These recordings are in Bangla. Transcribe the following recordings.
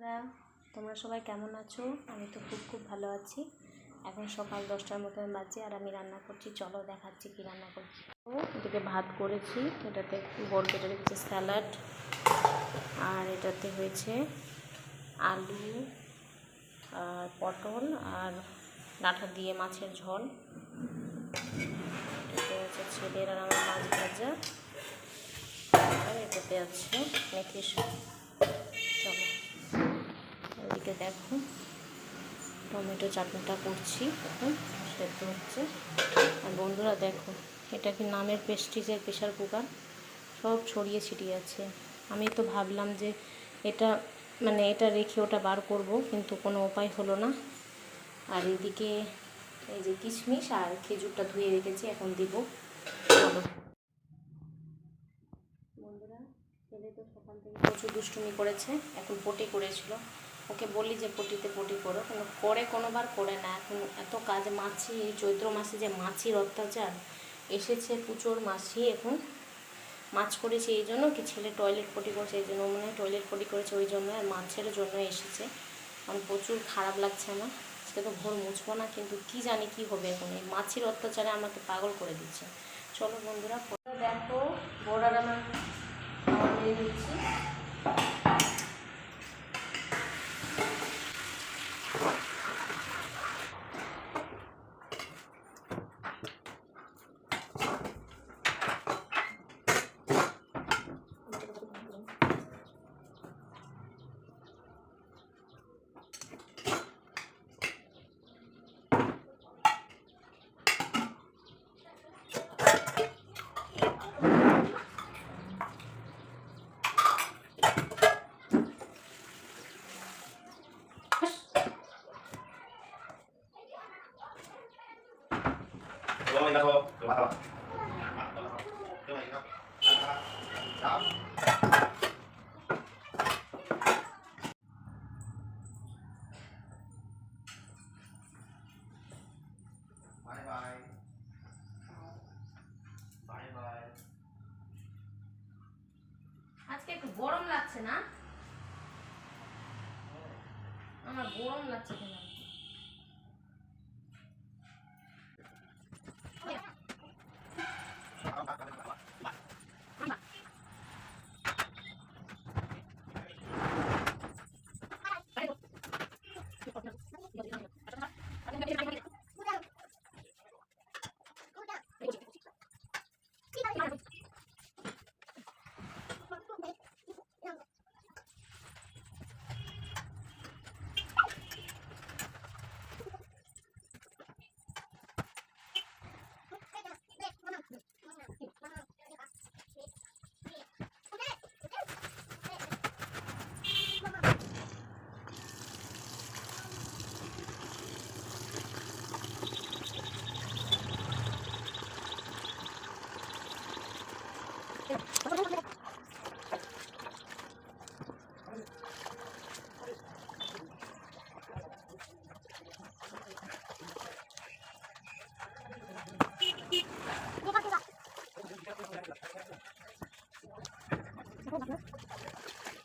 বন্ধুরা, তোমরা সবাই কেমন আছো? আমি তো খুব খুব ভালো আছি। এখন সকাল দশটার মতন বাজে আর আমি রান্না করছি। চলো দেখাচ্ছি কি রান্না করছি। এটাকে ভাত করেছি। এটাতে বড় কেটে রেখেছে স্যালাড। আর এটাতে হয়েছে আলু আর পটল আর ডাঁটা দিয়ে মাছের ঝোল। এটাতে হচ্ছে ছেলের আর আমার মাছ ভাজা। আর এটাতে আছে মেথি শাক। চলো এদিকে দেখো। টমেটো চাটনিটা করছি এখন, সেদ্ধ হচ্ছে। আর বন্ধুরা দেখো, এটা কি নামের পেস্টিজের প্রেশার কুকার? সব ছড়িয়ে ছিটিয়ে আছে। আমি তো ভাবলাম যে এটা মানে এটা রেখে ওটা বার করব, কিন্তু কোনো উপায় হলো না। আর এদিকে এই যে কিশমিশ আর খেজুরটা ধুয়ে রেখেছি, এখন দিব। বন্ধুরা ছেলে তো সকাল থেকে প্রচুর দুষ্টুমি করেছে, এখন পটি করেছিল। ওকে বলি যে পটিতে পটি করো। কিন্তু করে কোনোবার করে না। এখন এত কাজ মাছি চৈত্র মাসে যে মাছির অত্যাচার, এসেছে প্রচুর মাছি এখন মাছ করেছে এই জন্য কি ছেলে টয়লেট পটি করেছে এই জন্য। মনে হয় টয়লেট পটি করেছে ওই জন্য, আর মাছের জন্য এসেছে। আমার প্রচুর খারাপ লাগছে আমার। আজকে তো ভোর মুছবো না, কিন্তু কি জানি কি হবে এখন। এই মাছির অত্যাচারে আমাকে পাগল করে দিচ্ছে। চলো বন্ধুরা দেখো বোর্ডার আমার Bye. Bye bye. আজকে একটু গরম লাগছে না আমার গরম লাগছে কেন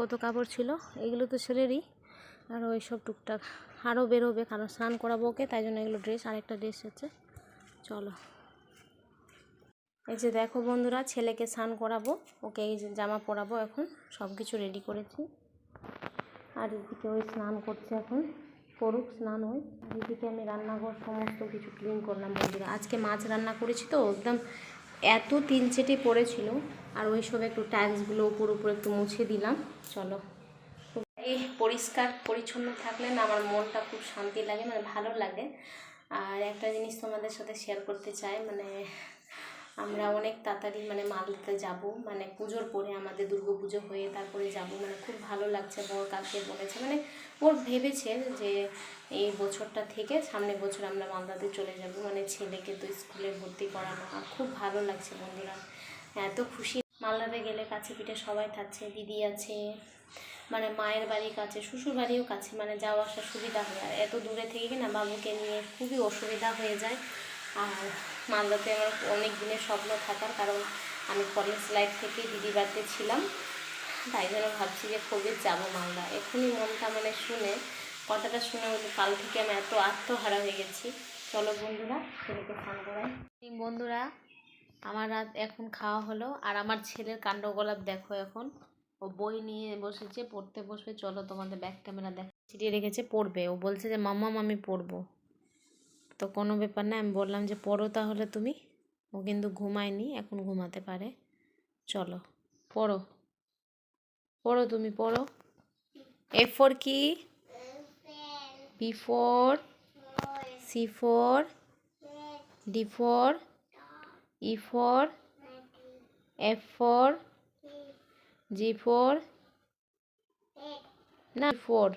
কত কাপড় ছিল, এগুলো তো ছেলেরই। আর ওই সব টুকটাক। আরও বেরোবে, কারণ স্নান করাবো ওকে, তাই জন্য এগুলো ড্রেস আরেকটা ড্রেস হচ্ছে। চলো। এই যে দেখো বন্ধুরা, ছেলেকে স্নান করাবো, ওকে এই যে জামা পরাবো এখন সব কিছু রেডি করেছি। আর এদিকে ওই স্নান করছে এখন করুক স্নান ওই আর এদিকে আমি রান্নাঘর সমস্ত কিছু ক্লিন করলাম বন্ধুরা। আজকে মাছ রান্না করেছি তো, একদম এত তিল চেটে পড়েছিল, আর ওই সব একটু টাইলসগুলো উপর উপর একটু মুছে দিলাম। চলো। এই পরিষ্কার, পরিচ্ছন্ন থাকলে না আমার মনটা খুব শান্তি লাগে মানে ভালো লাগে। আর একটা জিনিস তোমাদের সাথে শেয়ার করতে চাই মানে আমরা অনেক তাড়াতাড়ি মানে মালদাতে যাব মানে পুজোর পরে আমাদের দুর্গা পুজো হয়ে তারপরে যাব মানে খুব ভালো লাগছে, বর কালকে বলেছে মানে ওর ভেবেছে যে এই বছরটা থেকে সামনের বছর আমরা মালদাতে চলে যাব মানে ছেলেকে তো স্কুলে ভর্তি করানো, আর খুব ভালো লাগছে বন্ধুরা, এত খুশি। মালদাতে গেলে কাছে পিঠে সবাই থাকছে, দিদি আছে মানে মায়ের বাড়ির কাছে, শ্বশুর বাড়িও কাছে মানে যাওয়া আসার সুবিধা হয়, আর এত দূরে থেকে না বাবুকে নিয়ে খুবই অসুবিধা হয়ে যায়, আর মালদাতে আমার অনেক দিনের স্বপ্ন থাকার কারণ আমি কলেজ লাইফ থেকে দিদি বাড়িতে ছিলাম। তাই জন্য ভাবছি যে কবে যাব মালদা এখনই মনটা মানে শুনে, কথাটা শুনে হলো কাল থেকে আমি এত আত্মহারা হয়ে গেছি। চলো বন্ধুরা, ছেলেকে স্নান করাই। বন্ধুরা, আমার রাত এখন খাওয়া হলো, আর আমার ছেলের কাণ্ডগোলাপ দেখো এখন। ও বই নিয়ে বসেছে, পড়তে বসবে। চলো তোমাদের ব্যাক ক্যামেরা দেখ চিঠিয়ে রেখেছে, পড়বে। ও বলছে যে মাম্মাম আমি পড়ব। তো কোনো ব্যাপার না আমি বললাম যে পড়ো তাহলে তুমি। ও কিন্তু ঘুমায়নি এখন ঘুমাতে পারে। চলো পড়ো। পড়ো তুমি পড়ো। এ ফোর কি? B for C for D for E for F for G for না ফোর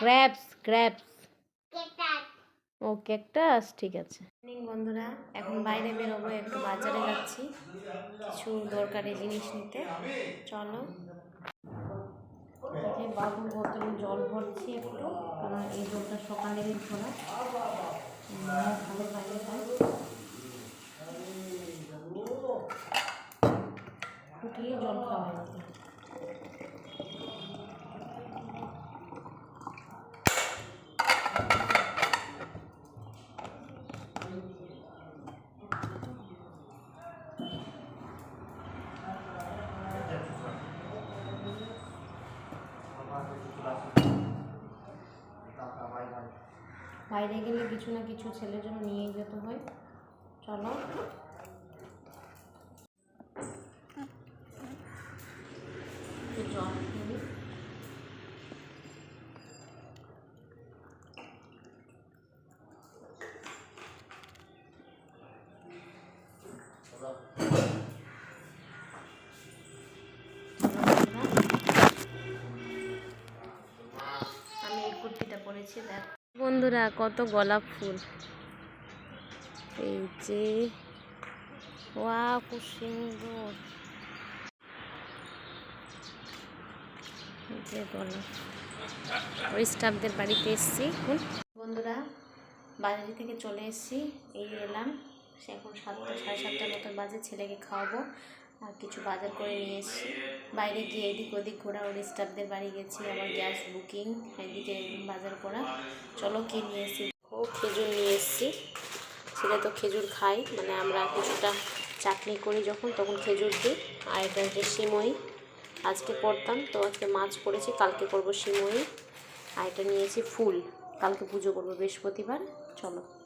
গ্র্যাপস গ্র্যাপস ও ক্যাকটাস ঠিক আছে। বন্ধুরা এখন বাইরে বেরোবো একটু বাজারে যাচ্ছি। কিছু দরকারি জিনিস নিতে। চলো। বাবুর বোতলে জল ভরছি একটু কারণ এই জলটা সকালেরই ভরা উম, ভালো ফুটিয়ে জল খাওয়া বাইরে গেলে কিছু না কিছু ছেলের জন্য নিয়ে যেতে হয়। চলো। আমি এই কুর্তিটা পরেছি, দেখ। বন্ধুরা, কত গোলাপ ফুল। এই যে ওয়া খুব সুন্দর। যে গোলাপ ওই স্টাফদের বাড়িতে এসেছি এখন। বন্ধুরা, বাজারে থেকে চলে এসেছি, এই এলাম। সে এখন সাতটা, সাড়ে সাতটার মতো বাজে ছেলেকে খাওয়াবো। কিছু বাজার করে নিয়ে এসেছি। বাইরে গিয়ে এদিক ওদিক ঘোরা ওর স্টাফদের বাড়ি গেছি, আবার গ্যাস বুকিং এদিকে বাজার করা। চলো কি নিয়ে এসেছি? ও খেজুর নিয়ে এসেছি। সেটা তো খেজুর খাই মানে আমরা কিছুটা চাটনি করি যখন, তখন খেজুর দিই। আর এটা হচ্ছে সিমই। আজকে করতাম তো আজকে মাছ করেছি কালকে করব সিমই। আর এটা নিয়েছি ফুল। কালকে পুজো করব বৃহস্পতিবার। চলো।